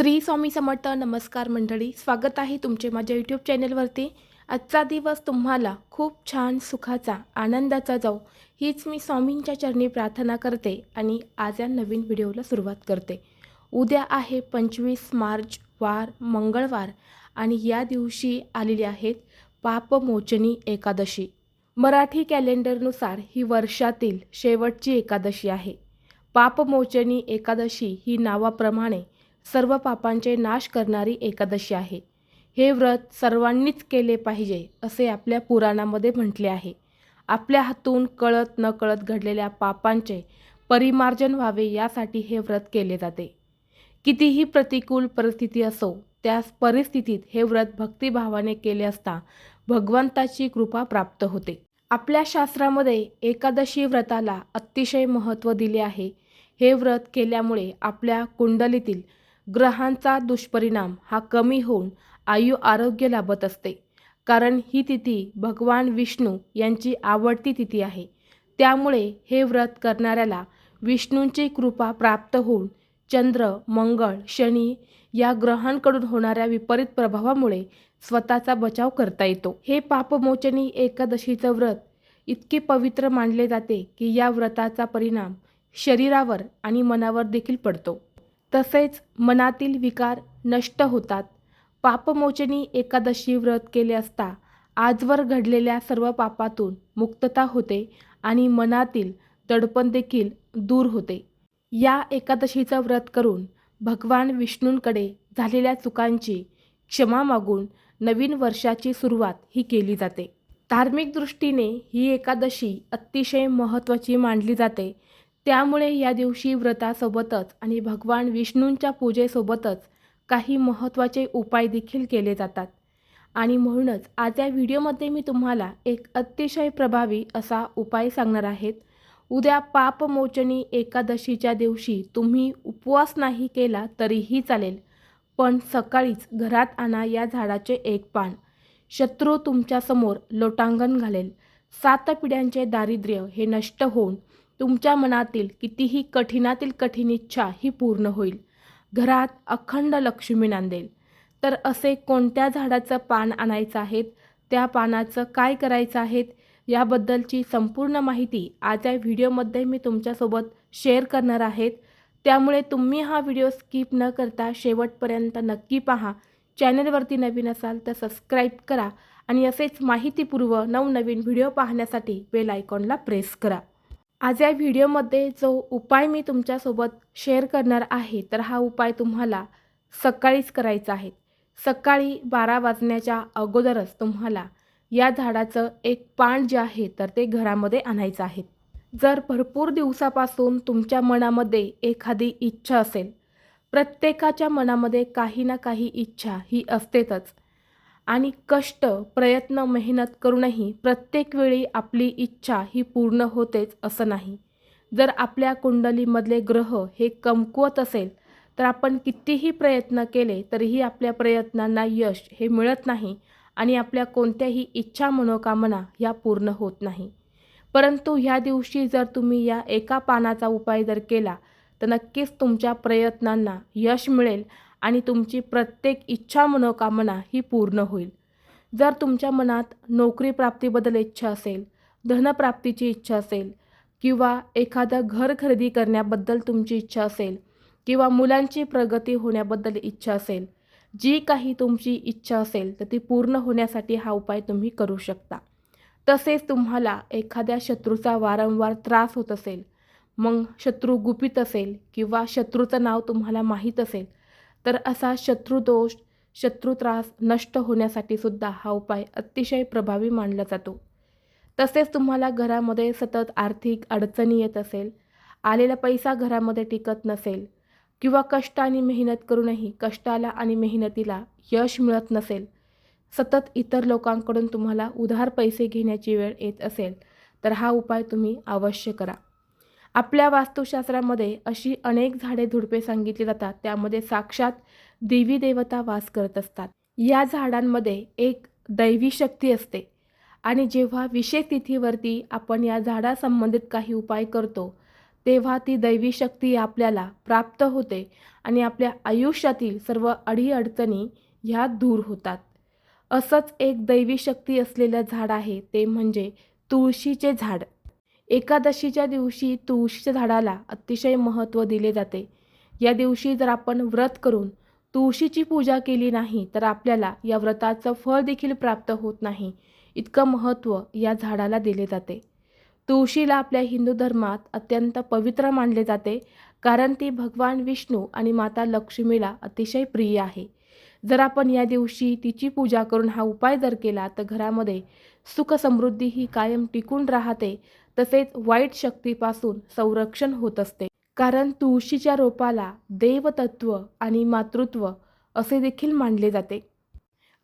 श्री स्वामी समर्थ नमस्कार मंडळी स्वागत आहे तुमचे माझ्या यूट्यूब चॅनलवरती आजचा दिवस तुम्हाला खूप छान सुखाचा आनंदाचा जाऊ हीच मी स्वामींच्या चरणी प्रार्थना करते आणि आज या नवीन व्हिडिओला सुरुवात करते. उद्या आहे पंचवीस मार्च वार मंगळवार आणि या दिवशी आलेली आहेत पापमोचनी एकादशी. मराठी कॅलेंडरनुसार ही वर्षातील शेवटची एकादशी आहे. पापमोचनी एकादशी ही नावाप्रमाणे सर्व पापांचे नाश करणारी एकादशी आहे. हे व्रत सर्वांनीच केले पाहिजे असे आपल्या पुराणामध्ये म्हटले आहे. आपल्या हातून कळत न कळत घडलेल्या पापांचे परिमार्जन व्हावे यासाठी हे व्रत केले जाते. कितीही प्रतिकूल परिस्थिती असो त्याच परिस्थितीत हे व्रत भक्तिभावाने केले असता भगवंताची कृपा प्राप्त होते. आपल्या शास्त्रामध्ये एकादशी व्रताला अतिशय महत्त्व दिले आहे. हे व्रत केल्यामुळे आपल्या कुंडलीतील ग्रहांचा दुष्परिणाम हा कमी होऊन आयु आरोग्य लाभत असते. कारण ही तिथी भगवान विष्णू यांची आवडती तिथी आहे. त्यामुळे हे व्रत करणाऱ्याला विष्णूंची कृपा प्राप्त होऊन चंद्र मंगळ शनी या ग्रहांकडून होणाऱ्या विपरीत प्रभावामुळे स्वतःचा बचाव करता येतो. हे पापमोचनी एकादशीचं व्रत इतके पवित्र मानले जाते की या व्रताचा परिणाम शरीरावर आणि मनावर देखील पडतो. तसेच मनातील विकार नष्ट होतात. पापमोचनी एकादशी व्रत केले असता आजवर घडलेल्या सर्व पापातून मुक्तता होते आणि मनातील दडपण देखील दूर होते. या एकादशीचं व्रत करून भगवान विष्णूंकडे झालेल्या चुकांची क्षमा मागून नवीन वर्षाची सुरुवात ही केली जाते. धार्मिक दृष्टीने ही एकादशी अतिशय महत्त्वाची मानली जाते त्यामुळे या दिवशी व्रतासोबतच आणि भगवान विष्णूंच्या पूजेसोबतच काही महत्त्वाचे उपाय देखील केले जातात. आणि म्हणूनच आज या व्हिडिओमध्ये मी तुम्हाला एक अतिशय प्रभावी असा उपाय सांगणार आहेत उद्या पापमोचनी एकादशीच्या दिवशी तुम्ही उपवास नाही केला तरीही चालेल पण सकाळीच घरात आणा या झाडाचे एक पान. शत्रू तुमच्यासमोर लोटांगण घालेल. सात पिढ्यांचे दारिद्र्य हे नष्ट होऊन तुमच्या मनातील कितीही कठीणातील कठीण इच्छा ही पूर्ण होईल. घरात अखंड लक्ष्मी नांदेल. तर असे कोणत्या झाडाचं पान आणायचं आहेत? त्या पानाचं काय करायचं आहेत? याबद्दलची संपूर्ण माहिती आज या व्हिडिओमध्ये मी तुमच्यासोबत शेअर करणार आहेत. त्यामुळे तुम्ही हा व्हिडिओ स्किप न करता शेवटपर्यंत नक्की पहा. चॅनलवरती नवीन असाल तर सबस्क्राईब करा आणि असेच माहितीपूर्व नवनवीन व्हिडिओ पाहण्यासाठी बेल आयकॉनला प्रेस करा. आज या व्हिडिओमध्ये जो उपाय मी तुमच्यासोबत शेअर करणार आहे तर हा उपाय तुम्हाला सकाळीच करायचा आहे. सकाळी बारा वाजण्याच्या अगोदरच तुम्हाला या झाडाचं एक पान जे आहे तर ते घरामध्ये आणायचं आहे. जर भरपूर दिवसापासून तुमच्या मनामध्ये एखादी इच्छा असेल प्रत्येकाच्या मनामध्ये काही ना काही इच्छा ही असतेच आणि कष्ट प्रयत्न मेहनत करूनही प्रत्येक वेळी आपली इच्छा ही पूर्ण होतेच असं नाही. जर आपल्या कुंडलीमधले ग्रह हे कमकुवत असेल तर आपण कितीही प्रयत्न केले तरीही आपल्या प्रयत्नांना यश हे मिळत नाही आणि आपल्या कोणत्याही इच्छा मनोकामना ह्या पूर्ण होत नाही. परंतु ह्या दिवशी जर तुम्ही या एका पानाचा उपाय जर केला तर नक्कीच तुमच्या प्रयत्नांना यश मिळेल आणि तुमची प्रत्येक इच्छा मनोकामना ही पूर्ण होईल. जर तुमच्या मनात नोकरी प्राप्तीबद्दल इच्छा असेल धनप्राप्तीची इच्छा असेल किंवा एखादं घर खरेदी करण्याबद्दल तुमची इच्छा असेल किंवा मुलांची प्रगती होण्याबद्दल इच्छा असेल जी काही तुमची इच्छा असेल तर ती पूर्ण होण्यासाठी हा उपाय तुम्ही करू शकता. तसेच तुम्हाला एखाद्या शत्रूचा वारंवार त्रास होत असेल मग शत्रू गुपित असेल किंवा शत्रूचं नाव तुम्हाला माहीत असेल तर असा शत्रुदोष शत्रुत्रास नष्ट होण्यासाठी सुद्धा हा उपाय अतिशय प्रभावी मानला जातो. तसेच तुम्हाला घरामध्ये सतत आर्थिक अडचणी येत असेल आलेला पैसा घरामध्ये टिकत नसेल किंवा कष्ट आणि मेहनत करूनही कष्टाला आणि मेहनतीला यश मिळत नसेल सतत इतर लोकांकडून तुम्हाला उधार पैसे घेण्याची वेळ येत असेल तर हा उपाय तुम्ही अवश्य करा. आपल्या वास्तुशास्त्रामध्ये अशी अनेक झाडे झुडपे सांगितली जातात त्यामध्ये साक्षात देवी देवता वास करत असतात. या झाडांमध्ये एक दैवी शक्ती असते आणि जेव्हा विशेष तिथीवरती आपण या झाडासंबंधित काही उपाय करतो तेव्हा ती दैवी शक्ती आपल्याला प्राप्त होते आणि आपल्या आयुष्यातील सर्व अडीअडचणी ह्या दूर होतात. असंच एक दैवी शक्ती असलेलं झाड आहे ते म्हणजे तुळशीचे झाड. एकादशीच्या दिवशी तुळशीच्या झाडाला अतिशय महत्त्व दिले जाते. या दिवशी जर आपण व्रत करून तुळशीची पूजा केली नाही तर आपल्याला या व्रताचं फळ देखील प्राप्त होत नाही. इतकं महत्त्व या झाडाला दिले जाते. तुळशीला आपल्या हिंदू धर्मात अत्यंत पवित्र मानले जाते कारण ती भगवान विष्णू आणि माता लक्ष्मीला अतिशय प्रिय आहे. जर आपण या दिवशी तिची पूजा करून हा उपाय जर केला तर घरामध्ये सुख समृद्धी ही कायम टिकून राहते तसेच वाईट शक्तीपासून संरक्षण होत असते. कारण तुळशीच्या रोपाला देवतत्व आणि मातृत्व असे देखील मानले जाते.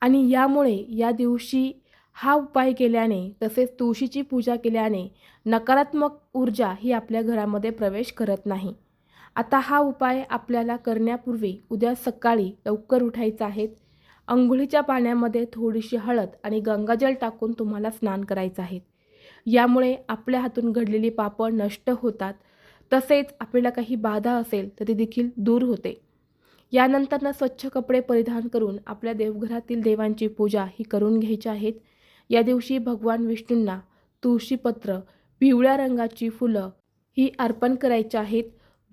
आणि यामुळे या दिवशी हा उपाय केल्याने तसेच तुळशीची पूजा केल्याने नकारात्मक ऊर्जा ही आपल्या घरामध्ये प्रवेश करत नाही. आता हा उपाय आपल्याला करण्यापूर्वी उद्या सकाळी लवकर उठायचा आहे. अंघोळीच्या पाण्यामध्ये थोडीशी हळद आणि गंगाजल टाकून तुम्हाला स्नान करायचं आहे. यामुळे आपल्या हातून घडलेली पापं नष्ट होतात. तसेच आपल्याला काही बाधा असेल तर ती देखील दूर होते. यानंतरनं स्वच्छ कपडे परिधान करून आपल्या देवघरातील देवांची पूजा ही करून घ्यायची आहेत. या दिवशी भगवान विष्णूंना तुळशीपत्र पिवळ्या रंगाची फुलं ही अर्पण करायची आहेत.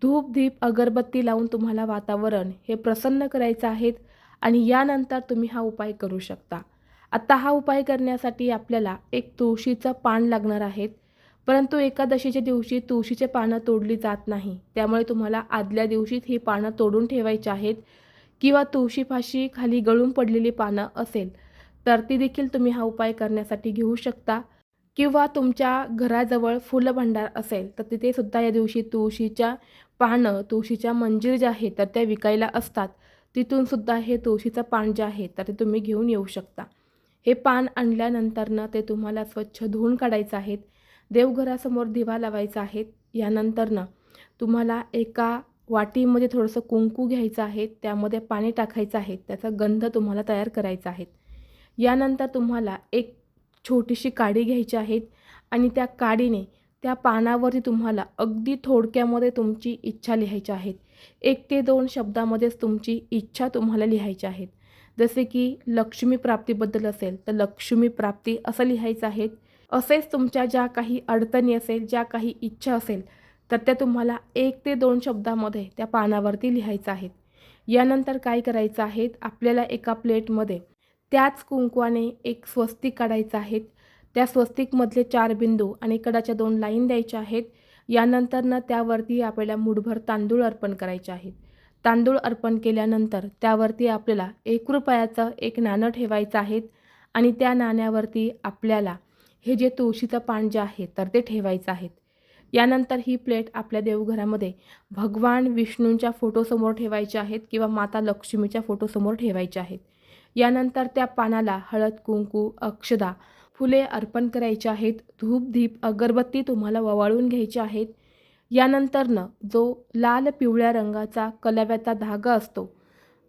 धूप दीप अगरबत्ती लावून तुम्हाला वातावरण हे प्रसन्न करायचं आहेत आणि यानंतर तुम्ही हा उपाय करू शकता. आता हा उपाय करण्यासाठी आपल्याला एक तुळशीचं पान लागणार आहेत परंतु एकादशीच्या दिवशी तुळशीचे पानं तोडली जात नाही. त्यामुळे तुम्हाला आदल्या दिवशीच ही पानं तोडून ठेवायची आहेत किंवा तुळशीपाशी खाली गळून पडलेली पानं असेल तर ती देखील तुम्ही हा उपाय करण्यासाठी घेऊ शकता. किंवा तुमच्या घराजवळ फुलभांडार असेल तर तिथे सुद्धा या दिवशी तुळशीच्या पानं तुळशीच्या मंजीर ज्या आहेत तर त्या विकायला असतात. तिथून सुद्धा हे तुळशीचं पान जे आहे तर ते तुम्ही घेऊन येऊ शकता. हे पान आणल्यानंतरनं ते तुम्हाला स्वच्छ धुवून काढायचं आहेत देवघरासमोर दिवा लावायचा आहे यानंतरनं तुम्हाला एका वाटीमध्ये थोडंसं कुंकू घ्यायचं आहे त्यामध्ये पाणी टाकायचं आहे त्याचा गंध तुम्हाला तयार करायचा आहे. यानंतर तुम्हाला एक छोटीशी काडी घ्यायची आहे आणि त्या काडीने त्या पानावरती तुम्हाला अगदी थोडक्यामध्ये तुमची इच्छा लिहायची आहेत एक ते दोन शब्दामध्येच तुमची इच्छा तुम्हाला लिहायची आहेत. जसे की लक्ष्मी प्राप्तीबद्दल असेल तर लक्ष्मी प्राप्ती असं लिहायचं आहे. असेच तुमच्या ज्या काही अडचणी असेल ज्या काही इच्छा असेल तर त्या तुम्हाला एक ते दोन शब्दामध्ये त्या पानावरती लिहायचं आहेत. यानंतर काय करायचं आहे? आपल्याला एका प्लेटमध्ये त्याच कुंकवाने एक स्वस्तिक काढायचं आहे. त्या स्वस्तिकमधले चार बिंदू आणि कडाच्या दोन लाईन द्यायच्या आहेत. यानंतरनं त्यावरती आपल्याला मुठभर तांदूळ अर्पण करायचे आहेत. तांदूळ अर्पण केल्यानंतर त्यावरती आपल्याला एक रुपयाचं एक नाणं ठेवायचं आहे आणि त्या नाण्यावरती आपल्याला हे जे तुळशीचं पान जे आहे तर ते ठेवायचं आहेत. यानंतर ही प्लेट आपल्या देवघरामध्ये भगवान विष्णूंच्या फोटोसमोर ठेवायचे आहेत किंवा माता लक्ष्मीच्या फोटोसमोर ठेवायचे आहेत. यानंतर त्या पानाला हळद कुंकू अक्षदा फुले अर्पण करायचे आहेत. धूपधीप अगरबत्ती तुम्हाला ववाळून घ्यायची आहेत. यानंतरनं जो लाल पिवळ्या रंगाचा कलव्याचा धागा असतो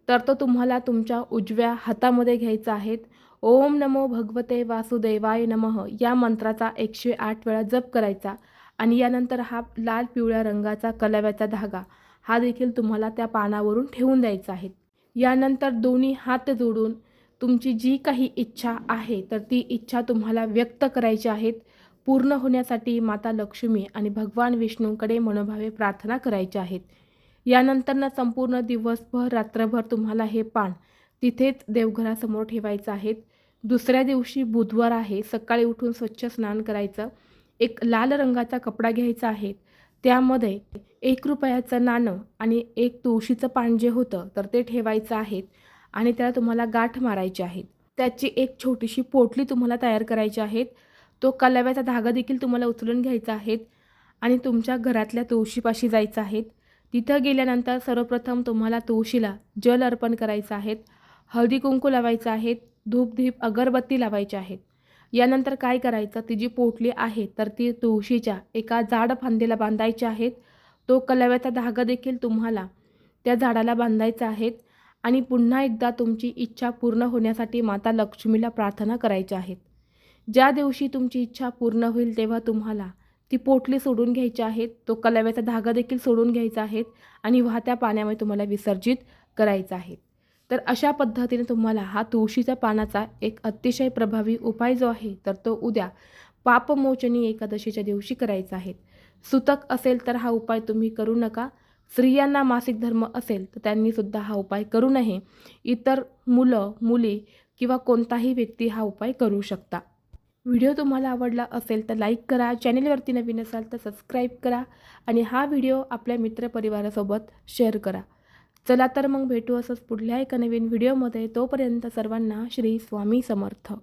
तर तो तुम्हाला तुमच्या उजव्या हातामध्ये घ्यायचा आहेत ओम नमो भगवते वासुदेवाय नमः. या मंत्राचा एकशे आठ वेळा जप करायचा आणि यानंतर हा लाल पिवळ्या रंगाचा कलव्याचा धागा हा देखील तुम्हाला त्या पानावरून ठेवून द्यायचा आहे. यानंतर दोन्ही हात जोडून तुमची जी काही इच्छा आहे तर ती इच्छा तुम्हाला व्यक्त करायची आहेत. पूर्ण होण्यासाठी माता लक्ष्मी आणि भगवान विष्णूंकडे मनोभावे प्रार्थना करायच्या आहेत. यानंतरनं संपूर्ण दिवसभर रात्रभर तुम्हाला हे पान तिथेच देवघरासमोर ठेवायचं आहे दुसऱ्या दिवशी बुधवार आहे सकाळी उठून स्वच्छ स्नान करायचं. एक लाल रंगाचा कपडा घ्यायचा आहे. त्यामध्ये एक रुपयाचं नाणं आणि एक तुळशीचं पान जे होतं तर ते ठेवायचं आहे आणि त्याला तुम्हाला गाठ मारायची आहेत. त्याची एक छोटीशी पोटली तुम्हाला तयार करायची आहेत. तो कलाव्याचा धागा देखील तुम्हाला उचलून घ्यायचा आहेत आणि तुमच्या घरातल्या तुळशीपाशी जायचं आहेत. तिथं गेल्यानंतर सर्वप्रथम तुम्हाला तुळशीला जल अर्पण करायचं आहे हळदी कुंकू लावायचं आहेत. धूपधीप अगरबत्ती लावायची आहेत. यानंतर काय करायचं? ती जी पोटली आहे तर ती तुळशीच्या एका जाड फांदीला बांधायची आहेत. तो कलाव्याचा धागा देखील तुम्हाला त्या झाडाला बांधायचा आहेत आणि पुन्हा एकदा तुमची इच्छा पूर्ण होण्यासाठी माता लक्ष्मीला प्रार्थना करायच्या आहेत. ज्या दिवशी तुमची इच्छा पूर्ण होईल तेव्हा तुम्हाला ती पोटली सोडून घ्यायची आहेत तो कलाव्याचा धागा देखील सोडून घ्यायचा आहेत आणि वाहत्या पाण्यामध्ये तुम्हाला विसर्जित करायचा आहे तर अशा पद्धतीने तुम्हाला हा तुळशीच्या पानाचा एक अतिशय प्रभावी उपाय जो आहे तर तो उद्या पापमोचनी एकादशीच्या दिवशी करायचा आहे. सुतक असेल तर हा उपाय तुम्ही करू नका. स्त्रियांना मासिक धर्म असेल तर त्यांनीसुद्धा हा उपाय करू नये. इतर मुलं मुली किंवा कोणताही व्यक्ती हा उपाय करू शकता. व्हिडिओ तुम्हाला आवडला असेल तर लाईक करा चॅनेलवरती नवीन असाल तर सबस्क्राईब करा आणि हा व्हिडिओ आपल्या मित्रपरिवारासोबत शेअर करा. चला तर मग भेटू असंच पुढल्या एका नवीन व्हिडिओमध्ये. तोपर्यंत सर्वांना श्री स्वामी समर्थ.